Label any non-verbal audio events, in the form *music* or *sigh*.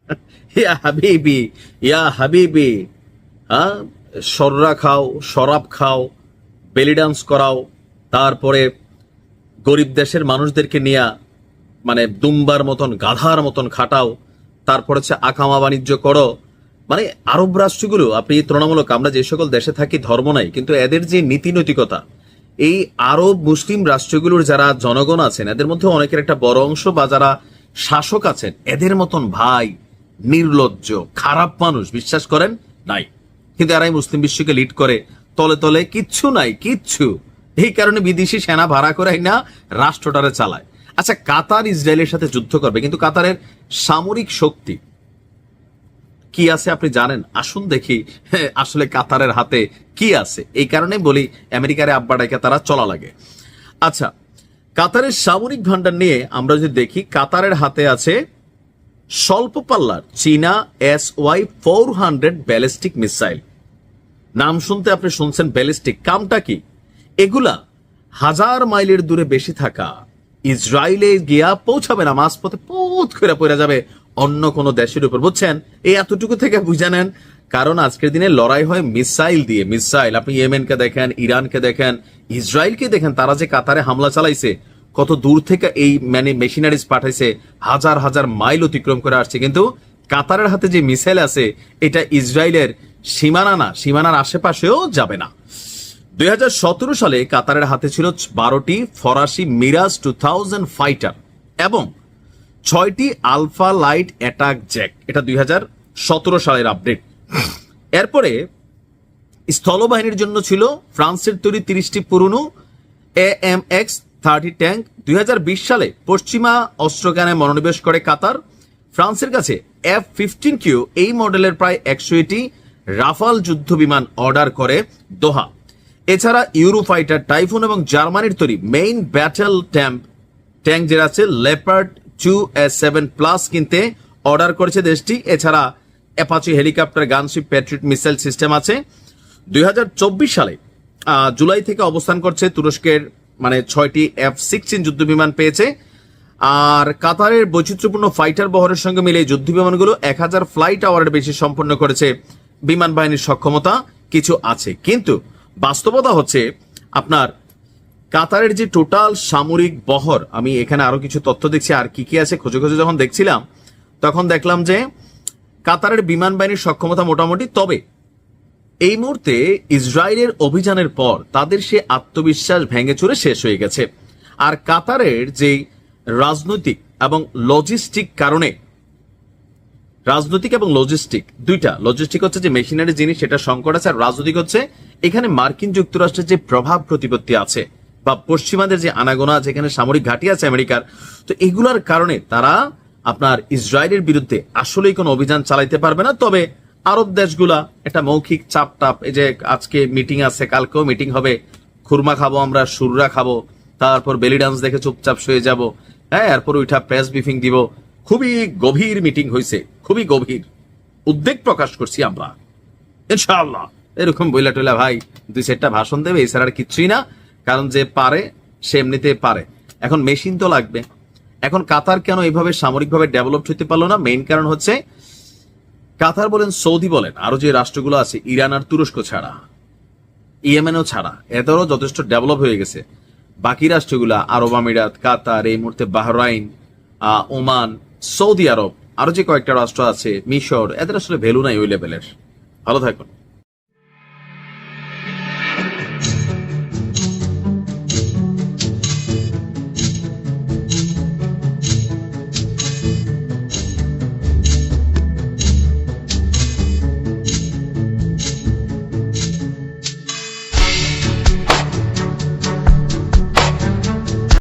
*laughs* ইয়া হাবিবি ইয়া হাবিবি হ্যাঁ সররা খাও, শরাব খাও, বেলি ডান্স করাও, তারপরে গরিব দেশের মানুষদেরকে নিয়ে মানে দুম্বার মতন, গাধার মতন খাটাও, তারপর হচ্ছে আকামা বাণিজ্য করো। মানে আরব রাষ্ট্রগুলো, আপনি তুলনামূলক আমরা যে সকল দেশে থাকি, ধর্ম নাই, কিন্তু এদের যে নীতি নৈতিকতা, এই আরব মুসলিম রাষ্ট্রগুলোর যারা জনগণ আছেন, এদের মধ্যে অনেকের একটা বড় অংশ বা যারা শাসক আছেন, এদের মতন ভাই নির্লজ্জ, খারাপ মানুষ, বিশ্বাস করেন? নাই। কিন্তু এরাই মুসলিম বিশ্বকে লিড করে তলে তলে কিচ্ছু নাই, কিচ্ছু। এই কারণে বিদেশি সেনা ভাড়া করে না, রাষ্ট্রটারে চালায়। আচ্ছা কাতার ইসরায়েলের সাথে যুদ্ধ করবে, কিন্তু কাতারের সামরিক শক্তি কি আছে আপনি জানেন? আসুন দেখি, *laughs* আসলে কাতারের হাতে কি আছে। এই কারণে বলি, আমেরিকার আব্বা ডাইকা তারা চলা লাগে। আচ্ছা কাতারের সামরিক ভান্ডার নিয়ে আমরা যদি দেখি, কাতারের হাতে আছে স্বল্প পাল্লার চীনা S Y four hundred ballistic missile. নাম শুনতে আপনি শুনছেন ব্যালিস্টিক। কামটা কি? এগুলা হাজার মাইলের দূরে বেশি থাকা। ইসরায়েলে গিয়া পৌঁছাবে না, মাঝপথে পথ করে পড়ে যাবে অন্য কোনো দেশের উপর। বুঝছেন? এই এতটুকু থেকে বুঝে নেন, কারণ আজকের দিনে লড়াই হয় মিসাইল দিয়ে। মিসাইল, আপনি ইয়েমেনকে দেখেন, ইরানকে দেখেন, ইসরায়েলকে দেখেন, তারা যে কাতারে হামলা চালাইছে কত দূর থেকে এই মানে মেশিনারিজ পাঠাইছে, হাজার হাজার মাইল অতিক্রম করে আসছে। কিন্তু কাতারের হাতে যে মিসাইল আছে, এটা ইসরায়েলের সীমানা না, সীমানার আশেপাশেও যাবে না। দুই হাজার সতেরো সালে কাতারের হাতে ছিল বারোটি ফরাসি মিরাজ টু থাউজেন্ড ফাইটার এবং ছয়টি আলফা লাইট অ্যাটাক জ্যাক। এটা দুই হাজার সতেরো সালের আপডেট। এরপরে স্থলবাহিনীর জন্য ছিল ফ্রান্সের তৈরি তিরিশটি পুরনো A M X thirty tank দুই হাজার বিশ সালে পশ্চিমা অস্ত্রজ্ঞানে মনোনিবেশ করে কাতার। ফ্রান্সের কাছে এফ ফিফটিন কিউ এই মডেলের প্রায় একশো এটি রাফাল যুদ্ধ বিমান অর্ডার করে দোহা। এছাড়া ইউরো ফাইটার টাইফুন এবং জার্মানির তৈরি মেইন ব্যাটেল ট্যাম্প ট্যাঙ্ক যেটা আছে Leopard two S seven plus কিনতে অর্ডার করেছে দেশটি। এছাড়া Apache helicopter gunship Patriot missile system আছে। দুই হাজার চব্বিশ সালে জুলাই থেকে অবস্থান করছে তুরস্কের মানে ছয়টি এফ সিক্সটিন যুদ্ধ বিমান পেয়েছে। আর কাতারের বৈচিত্র্যপূর্ণ ফাইটার বহরের সঙ্গে মিলে যুদ্ধ বিমানগুলো এক হাজার ফ্লাইট আওয়ারের বেশি সম্পন্ন করেছে বিমান বাহিনীর সক্ষমতা। কিছু আছে। কিন্তু বাস্তবতা হচ্ছে আপনার কাতারের যে টোটাল সামরিক বহর, আমি এখানে আরও কিছু তথ্য দেখছি, আর কি কি আছে খোঁজে খোঁজে যখন দেখছিলাম, তখন দেখলাম যে কাতারের বিমান বাহিনীর সক্ষমতা মোটামুটি, তবে এই মুহূর্তে ইসরায়েলের অভিযানের পর তাদের সে আত্মবিশ্বাস ভেঙে চুরে শেষ হয়ে গেছে। আর কাতারের যে রাজনৈতিক এবং লজিস্টিক কারণে, রাজনৈতিক এবং লজিস্টিক দুইটা লজিস্টিক হচ্ছে যে মেশিনারি জিনিস সেটা সংকট আছে। আর রাজনৈতিক হচ্ছে এখানে মার্কিন যুক্তরাষ্ট্রের যে প্রভাব প্রতিপত্তি আছে বা পশ্চিমাদের যে আনাগোনা আছে, এখানে সামরিক ঘাঁটি আছে আমেরিকার। তো এগুলার কারণে তারা আপনার ইসরায়েলের বিরুদ্ধে আসলেই কোনো অভিযান চালাইতে পারবে না। তবে আরব দেশগুলা একটা মৌখিক চাপ টাপ এই যে আজকে মিটিং আছে, কালকেও মিটিং হবে। খুরমা খাব আমরা, সুররা খাব। তারপর বেলি ডান্স দেখে চুপচাপ শুয়ে যাব। হ্যাঁ এরপর ওইটা প্রেস ব্রিফিং দিব। খুবই গভীর মিটিং হয়েছে খুবই গভীর। উদ্বেগ প্রকাশ করছি আমরা। ইনশাআল্লাহ। এরকম বইলা টইলা, ভাই, দুই চারটা ভাষণ দেবে এছাড়া আর কিচ্ছুই না। কারণ যে পারে, সে এমনিতে পারে। এখন মেশিন তো লাগবে। এখন কাতার কেন এইভাবে সামরিকভাবে ডেভেলপ হতে পারল না? মেইন কারণ হচ্ছে কাতার বলেন সৌদি বলেন আরও যে রাষ্ট্রগুলো আছে, ইরান আর তুরস্ক ছাড়া, ইয়েমেনও ছাড়া, এদেরও যথেষ্ট ডেভেলপ হয়ে গেছে। বাকি রাষ্ট্রগুলা, আরব আমিরাত, কাতার, এই মুহূর্তে বাহরাইন ওমান, সৌদি আরব আরও যে কয়েকটা রাষ্ট্র আছে, মিশর, এদের আসলে ভ্যালু নাই ওই লেভেলের ভালো থাকুন।